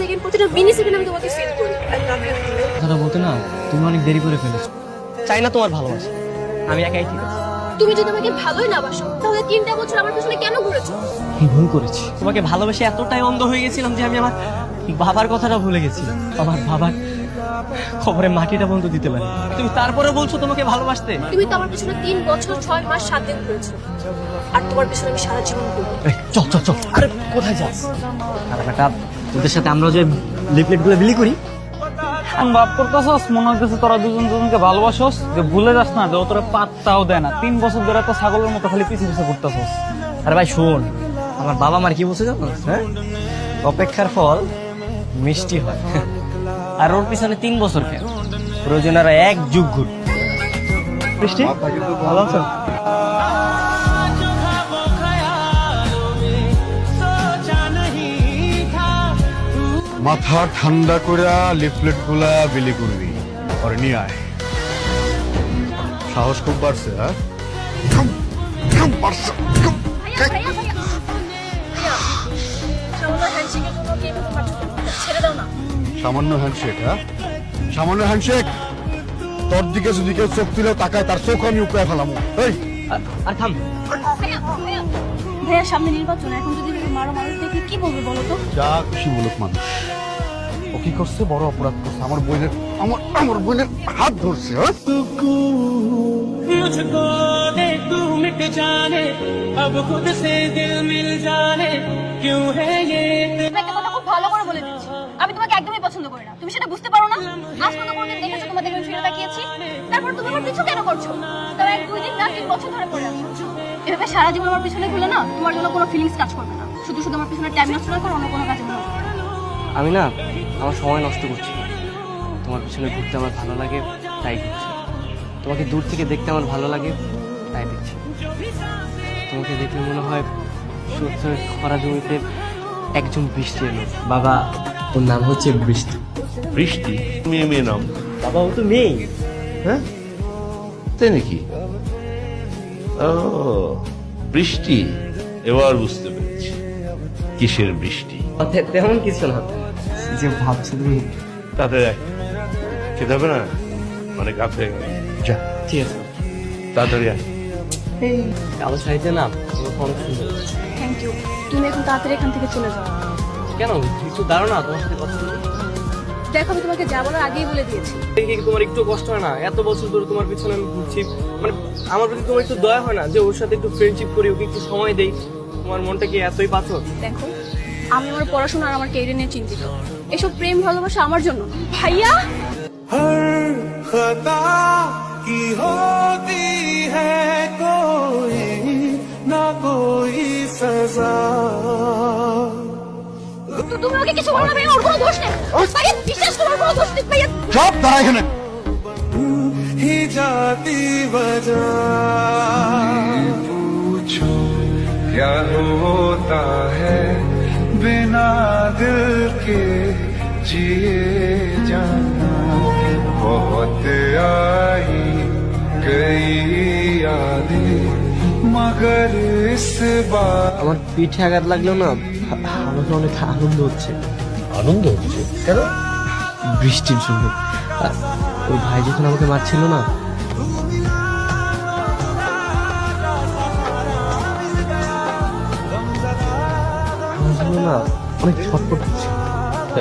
Second প্রতিটা mini second আমি তোমাকে ফিল করি। আর কাকে ফেলে কথাটা বলতে না তুমি অনেক দেরি করে ফেলেছো। চাই না তোমার ভালোবাসা। আমি একাই ঠিক আছে তুমি যদি আমাকে ভালোই না বাসো তাহলে তিনটা বছর আমার পিছনে কেন ঘুরেছো? ভুল করেছি। তোমাকে ভালোবেসে এতটাই অন্ধ হয়ে গেছিলাম যে আমি আমার বাবার কথাটা ভুলে গেছি আমার বাবার খবরে মাটিটা বন্ধ দিতে পারি তুমি তারপরে বলছো তোমাকে ভালোবাসতে। তুমি তো আমার পিছনে তিন বছর ছয় মাস সাত দিন ঘুরেছো। আর তোমার পিছনে আমি সারা জীবন ঘুরবো। চল চল চল। আরে কোথায় যাস? আরে বেটা তোদের সাথে আমরা যে লিফলেটগুলো বিলি করি। এখন ভাব করতেছস মনে হইতেছে তোরা দুজন দুজনকে ভালোবাসস যে ভুলে যাস না যে ও তোরা পাত্তাও দেয় না। তিন বছর ধরে তো ছাগলের মতো খালি পিছিয়ে পিছিয়ে ঘুরতেছস। আরে ভাই শোন আমার বাবা মার কি বলছে জানো? হ্যাঁ? অপেক্ষার ফল মিষ্টি হয়। আর ওর পিছনে তিন বছর কেন? প্রয়োজন আর এক যুগ ঘুর বৃষ্টি ভালো আছো? মাথা ঠান্ডা করে লিফলেটগুলা বিলি করবি আর নিয়ে আয় সাহস খুব বাড়ছে হ্যাঁ সামান্য হ্যান্ডশেক হ্যাঁ সামান্য হ্যান্ডশেক তোর দিকে যদি কেউ চোখ তুলে তাকায় তার চোখ আমি উপরে ফেলাম এই আর- থাম ভাইয়া সামনে নির্বাচন এখন যদি মারো মানুষ দেখলে কি বলবে বলো তো যা খুশি বলুক মানুষ ও কি করছে? বড় অপরাধ করছে। আমার বোনের আমার আমার বোনের হাত ধরছে হ্যাঁ? ভালো করে বলে আমি তোমাকে একদমই পছন্দ করি না। তুমি সেটা বুঝতে পারো না? আজ পর্যন্ত কোনদিন দেখেছ তোমাদের ফিরে তাকিয়েছি তারপর তুমি আমার পিছু কেন করছ? তবে এক দুই দিন না তিন বছর ধরে পড়ে আছো। এভাবে সারা জীবন আমার পিছনে ঘুরলে না তোমার জন্য কোনো ফিলিংস কাজ করবে না। শুধু শুধু আমার পিছনে টাইম নষ্ট না করে অন্য কোনো কাজ করো আমি না আমার সময় নষ্ট করছি। না। তোমার পিছনে ঘুরতে আমার ভালো লাগে তাই ঘুরছি তোমাকে দূর থেকে দেখতে আমার ভালো লাগে তাই দেখছি। তোমাকে দেখলে মনে হয় সূর্যের খরা জমিতে একজন বৃষ্টি এলো। বাবা ওর নাম হচ্ছে বৃষ্টি। বৃষ্টি? মেয়ে মেয়ে নাম? বাবা ও তো মেয়ে। হ্যাঁ? তাই নাকি? ও বৃষ্টি। এবার বুঝতে পেরেছি। কিসের বৃষ্টি? তেমন কিছু না। যে ভাবছি তুমি তাতে খেতে হবে না? অনেক হয়ে গেল। যা। ঠিক আছে। তাড়াতাড়ি আয়। কালো শাড়িতে না তোমার অনেক সুন্দর থ্যাংক ইউ তুমি এখন তাড়াতাড়ি এখান থেকে চলে যাও। কেন? একটু দাঁড়ো না তোমার সাথে কথা দেখো আমি তোমাকে যা বলার আগেই বলে দিয়েছি। দেখে কি তোমার একটু কষ্ট হয় না? এত বছর ধরে তোমার পিছনে আমি ঘুরছি। মানে আমার প্রতি তোমার একটু দয়া হয় না যে ওর সাথে একটু ফ্রেন্ডশিপ করি ওকে একটু সময় দেই। তোমার মনটা কি এতই পাথর? দেখো আমি আমার পড়াশোনা আর আমার কেরিয়ার নিয়ে চিন্তিত এসব প্রেম ভালোবাসা আমার জন্য না। ভাইয়া हर खता की होती है कोई ना कोई सजा তো তুমি ওকে কিছু বলো না ভাইয়া ওর কোনো দোষ নেই ভাইয়া বিশ্বাস করো ওর কোনো দোষ নেই ভাইয়া সব দাঁড়া এখানে ही जाती वजह पूछो क्या होता है बिना दिल के जिए जाना बहुत आई गई यादें मगर इस बार আমার পিঠে আঘাত লাগলেও না আমার তো অনেক আনন্দ হচ্ছে আনন্দ হচ্ছে কেন বৃষ্টির জন্য আর ওই ভাই যখন আমাকে মারছিল না না অনেক ছটফট হচ্ছে।